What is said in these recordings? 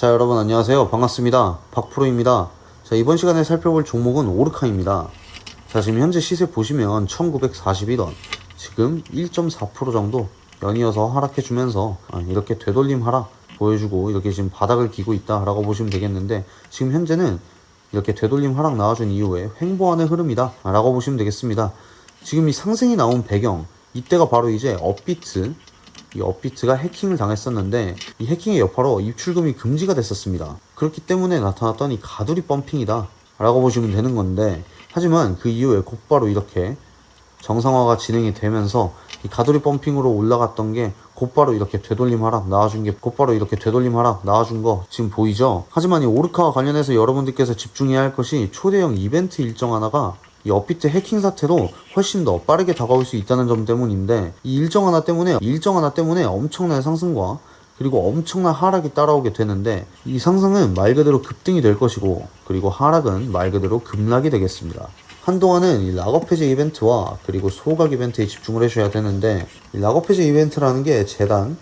자 여러분 안녕하세요. 반갑습니다. 박프로입니다. 자 이번 시간에 살펴볼 종목은 오르카입니다. 자 지금 현재 시세 보시면 1941원 지금 1.4% 정도 연이어서 하락해주면서 아, 이렇게 되돌림 하락 보여주고 이렇게 지금 바닥을 기고 있다 라고 보시면 되겠는데 지금 현재는 이렇게 되돌림 하락 나와준 이후에 횡보하는 흐름이다 라고 보시면 되겠습니다. 지금 이 상승이 나온 배경 이때가 바로 이제 업비트 이 업비트가 해킹을 당했었는데 이 해킹의 여파로 입출금이 금지가 됐었습니다. 그렇기 때문에 나타났던 이 가두리 펌핑이다 라고 보시면 되는 건데 하지만 그 이후에 곧바로 이렇게 정상화가 진행이 되면서 이 가두리 펌핑으로 올라갔던 게 곧바로 이렇게 되돌림 하락 나와준 게 곧바로 이렇게 되돌림 하락 나와준 거 지금 보이죠? 하지만 이 오르카와 관련해서 여러분들께서 집중해야 할 것이 초대형 이벤트 일정 하나가 이 업비트 해킹 사태로 훨씬 더 빠르게 다가올 수 있다는 점 때문인데 이 일정 하나 때문에 이 일정 하나 때문에 엄청난 상승과 그리고 엄청난 하락이 따라오게 되는데 이 상승은 말 그대로 급등이 될 것이고 그리고 하락은 말 그대로 급락이 되겠습니다. 한동안은 이 락업 해제 이벤트와 그리고 소각 이벤트에 집중을 해줘야 되는데 이 락업 해제 이벤트라는 게 재단,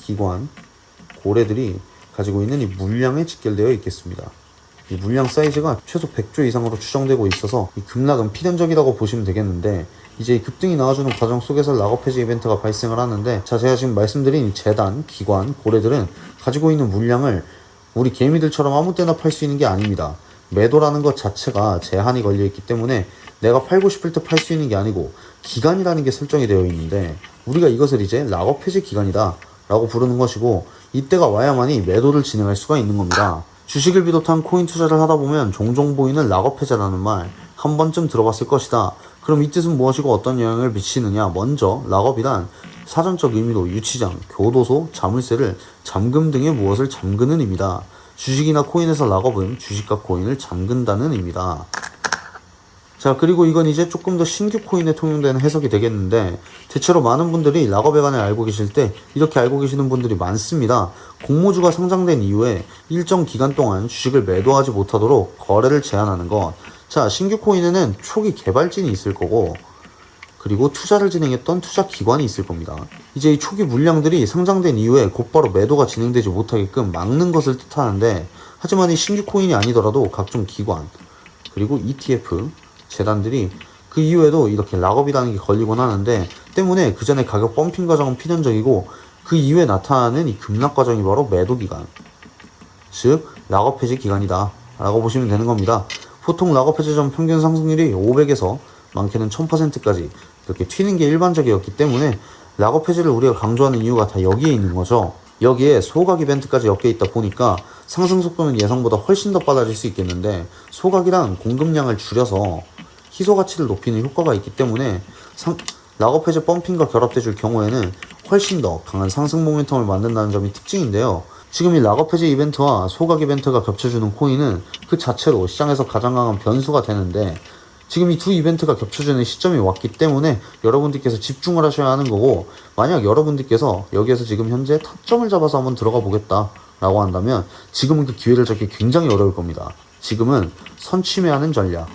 기관, 고래들이 가지고 있는 이 물량에 직결되어 있겠습니다. 이 물량 사이즈가 최소 100조 이상으로 추정되고 있어서 이 급락은 필연적이라고 보시면 되겠는데 이제 이 급등이 나와주는 과정 속에서 락업 해제 이벤트가 발생을 하는데 자 제가 지금 말씀드린 이 재단, 기관, 고래들은 가지고 있는 물량을 우리 개미들처럼 아무 때나 팔 수 있는 게 아닙니다. 매도라는 것 자체가 제한이 걸려 있기 때문에 내가 팔고 싶을 때 팔 수 있는 게 아니고 기간이라는 게 설정이 되어 있는데 우리가 이것을 이제 락업 해제 기간이다 라고 부르는 것이고 이때가 와야만이 매도를 진행할 수가 있는 겁니다. 주식을 비롯한 코인 투자를 하다 보면 종종 보이는 락업 해제라는 말 한 번쯤 들어봤을 것이다. 그럼 이 뜻은 무엇이고 어떤 영향을 미치느냐? 먼저 락업이란 사전적 의미로 유치장, 교도소, 자물쇠를 잠금 등의 무엇을 잠그는 의미다. 주식이나 코인에서 락업은 주식과 코인을 잠근다는 의미다. 자, 그리고 이건 이제 조금 더 신규 코인에 통용되는 해석이 되겠는데, 대체로 많은 분들이 락업에 관해 알고 계실 때, 이렇게 알고 계시는 분들이 많습니다. 공모주가 상장된 이후에 일정 기간 동안 주식을 매도하지 못하도록 거래를 제한하는 것. 자, 신규 코인에는 초기 개발진이 있을 거고, 그리고 투자를 진행했던 투자 기관이 있을 겁니다. 이제 이 초기 물량들이 상장된 이후에 곧바로 매도가 진행되지 못하게끔 막는 것을 뜻하는데, 하지만 이 신규 코인이 아니더라도 각종 기관, 그리고 ETF, 재단들이 그 이후에도 이렇게 락업이라는 게 걸리곤 하는데 때문에 그 전에 가격 펌핑 과정은 필연적이고 그 이후에 나타나는 이 급락 과정이 바로 매도 기간 즉 락업 해제 기간이다 라고 보시면 되는 겁니다. 보통 락업 해제 전 평균 상승률이 500에서 많게는 1000%까지 이렇게 튀는 게 일반적이었기 때문에 락업 해제를 우리가 강조하는 이유가 다 여기에 있는 거죠. 여기에 소각 이벤트까지 엮여 있다 보니까 상승 속도는 예상보다 훨씬 더 빨라질 수 있겠는데 소각이란 공급량을 줄여서 희소 가치를 높이는 효과가 있기 때문에 상, 락업 해제 펌핑과 결합돼 줄 경우에는 훨씬 더 강한 상승 모멘텀을 만든다는 점이 특징인데요. 지금 이 락업 해제 이벤트와 소각 이벤트가 겹쳐주는 코인은 그 자체로 시장에서 가장 강한 변수가 되는데 지금 이 두 이벤트가 겹쳐지는 시점이 왔기 때문에 여러분들께서 집중을 하셔야 하는 거고 만약 여러분들께서 여기에서 지금 현재 타점을 잡아서 한번 들어가 보겠다 라고 한다면 지금은 그 기회를 잡기 굉장히 어려울 겁니다. 지금은 선취매하는 전략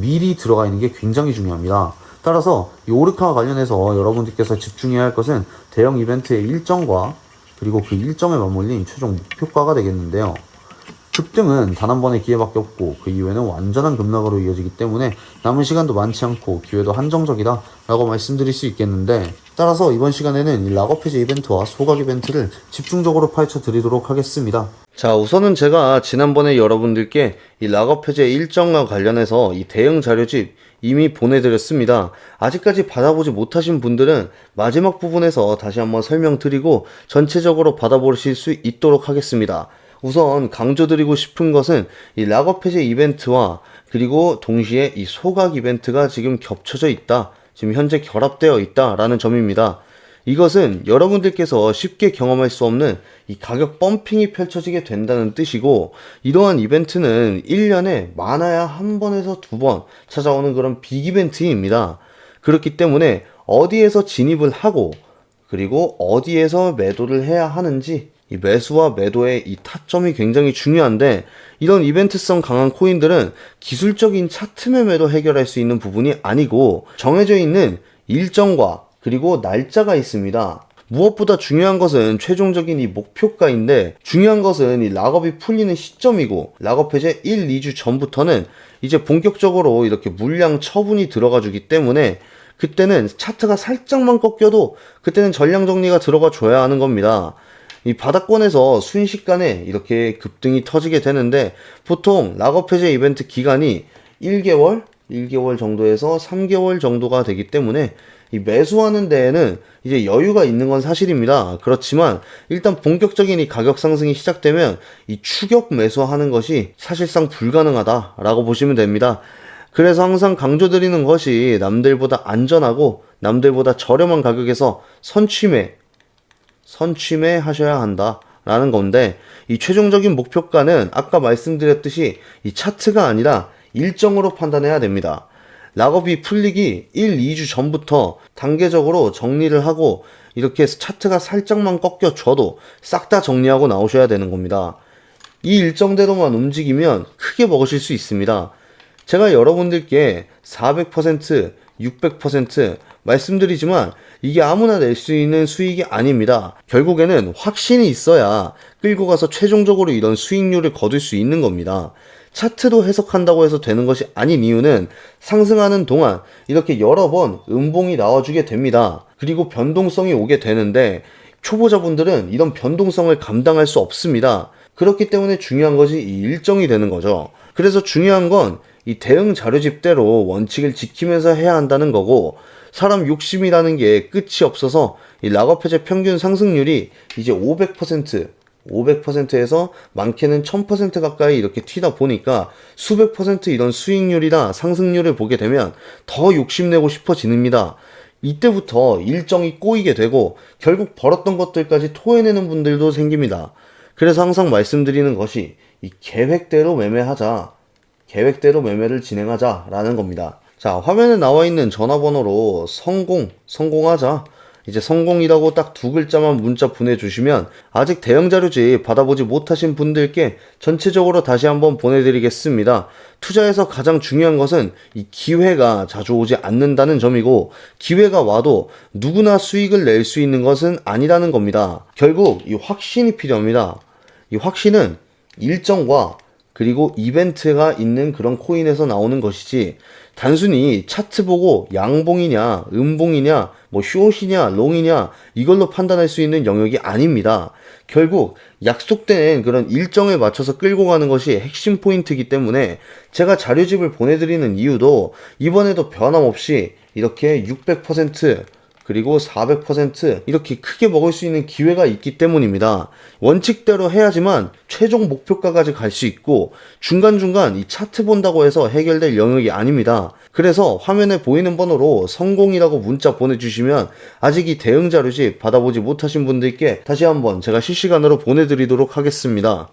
미리 들어가 있는 게 굉장히 중요합니다. 따라서 이 오르카와 관련해서 여러분들께서 집중해야 할 것은 대형 이벤트의 일정과 그리고 그 일정에 맞물린 최종 목표가가 되겠는데요. 급등은 단 한 번의 기회밖에 없고 그 이후에는 완전한 급락으로 이어지기 때문에 남은 시간도 많지 않고 기회도 한정적이다 라고 말씀드릴 수 있겠는데 따라서 이번 시간에는 이 락업 해제 이벤트와 소각 이벤트를 집중적으로 파헤쳐 드리도록 하겠습니다. 자, 우선은 제가 지난번에 여러분들께 이 락업 해제 일정과 관련해서 이 대응 자료집 이미 보내드렸습니다. 아직까지 받아보지 못하신 분들은 마지막 부분에서 다시 한번 설명드리고 전체적으로 받아보실 수 있도록 하겠습니다. 우선 강조드리고 싶은 것은 이 락업 해제 이벤트와 그리고 동시에 이 소각 이벤트가 지금 겹쳐져 있다. 지금 현재 결합되어 있다라는 점입니다. 이것은 여러분들께서 쉽게 경험할 수 없는 이 가격 펌핑이 펼쳐지게 된다는 뜻이고 이러한 이벤트는 1년에 많아야 한 번에서 두 번 찾아오는 그런 빅 이벤트입니다. 그렇기 때문에 어디에서 진입을 하고 그리고 어디에서 매도를 해야 하는지 이 매수와 매도의 이 타점이 굉장히 중요한데 이런 이벤트성 강한 코인들은 기술적인 차트 매매도 해결할 수 있는 부분이 아니고 정해져 있는 일정과 그리고 날짜가 있습니다. 무엇보다 중요한 것은 최종적인 이 목표가인데 중요한 것은 이 락업이 풀리는 시점이고 락업 해제 1, 2주 전부터는 이제 본격적으로 이렇게 물량 처분이 들어가 주기 때문에 그때는 차트가 살짝만 꺾여도 그때는 전량 정리가 들어가 줘야 하는 겁니다. 이 바닥권에서 순식간에 이렇게 급등이 터지게 되는데 보통 락업 해제 이벤트 기간이 1개월, 1개월 정도에서 3개월 정도가 되기 때문에 이 매수하는 데에는 이제 여유가 있는 건 사실입니다. 그렇지만 일단 본격적인 이 가격 상승이 시작되면 이 추격 매수하는 것이 사실상 불가능하다라고 보시면 됩니다. 그래서 항상 강조드리는 것이 남들보다 안전하고 남들보다 저렴한 가격에서 선취매 선취매 하셔야 한다 라는 건데 이 최종적인 목표가는 아까 말씀드렸듯이 이 차트가 아니라 일정으로 판단해야 됩니다. 락업이 풀리기 1, 2주 전부터 단계적으로 정리를 하고 이렇게 차트가 살짝만 꺾여 줘도 싹 다 정리하고 나오셔야 되는 겁니다. 이 일정대로만 움직이면 크게 먹으실 수 있습니다. 제가 여러분들께 400%, 600% 말씀드리지만 이게 아무나 낼 수 있는 수익이 아닙니다. 결국에는 확신이 있어야 끌고 가서 최종적으로 이런 수익률을 거둘 수 있는 겁니다. 차트로 해석한다고 해서 되는 것이 아닌 이유는 상승하는 동안 이렇게 여러 번 음봉이 나와주게 됩니다. 그리고 변동성이 오게 되는데 초보자분들은 이런 변동성을 감당할 수 없습니다. 그렇기 때문에 중요한 것이 이 일정이 되는 거죠. 그래서 중요한 건 이 대응 자료집대로 원칙을 지키면서 해야 한다는 거고 사람 욕심이라는 게 끝이 없어서 이 락업 해제 평균 상승률이 이제 500% 500%에서 많게는 1000% 가까이 이렇게 튀다 보니까 수백 퍼센트 이런 수익률이나 상승률을 보게 되면 더 욕심내고 싶어지습니다. 이때부터 일정이 꼬이게 되고 결국 벌었던 것들까지 토해내는 분들도 생깁니다. 그래서 항상 말씀드리는 것이 이 계획대로 매매하자. 계획대로 매매를 진행하자라는 겁니다. 자, 화면에 나와 있는 전화번호로 성공, 성공하자. 이제 성공이라고 딱 두 글자만 문자 보내주시면 아직 대형 자료집 받아보지 못하신 분들께 전체적으로 다시 한번 보내드리겠습니다. 투자에서 가장 중요한 것은 이 기회가 자주 오지 않는다는 점이고 기회가 와도 누구나 수익을 낼 수 있는 것은 아니라는 겁니다. 결국 이 확신이 필요합니다. 이 확신은 일정과 그리고 이벤트가 있는 그런 코인에서 나오는 것이지 단순히 차트 보고 양봉이냐 음봉이냐 뭐 숏이냐 롱이냐 이걸로 판단할 수 있는 영역이 아닙니다. 결국 약속된 그런 일정에 맞춰서 끌고 가는 것이 핵심 포인트이기 때문에 제가 자료집을 보내드리는 이유도 이번에도 변함없이 이렇게 600% 그리고 400% 이렇게 크게 먹을 수 있는 기회가 있기 때문입니다. 원칙대로 해야지만 최종 목표가까지 갈 수 있고 중간중간 이 차트 본다고 해서 해결될 영역이 아닙니다. 그래서 화면에 보이는 번호로 성공이라고 문자 보내주시면 아직 이 대응 자료집 받아보지 못하신 분들께 다시 한번 제가 실시간으로 보내드리도록 하겠습니다.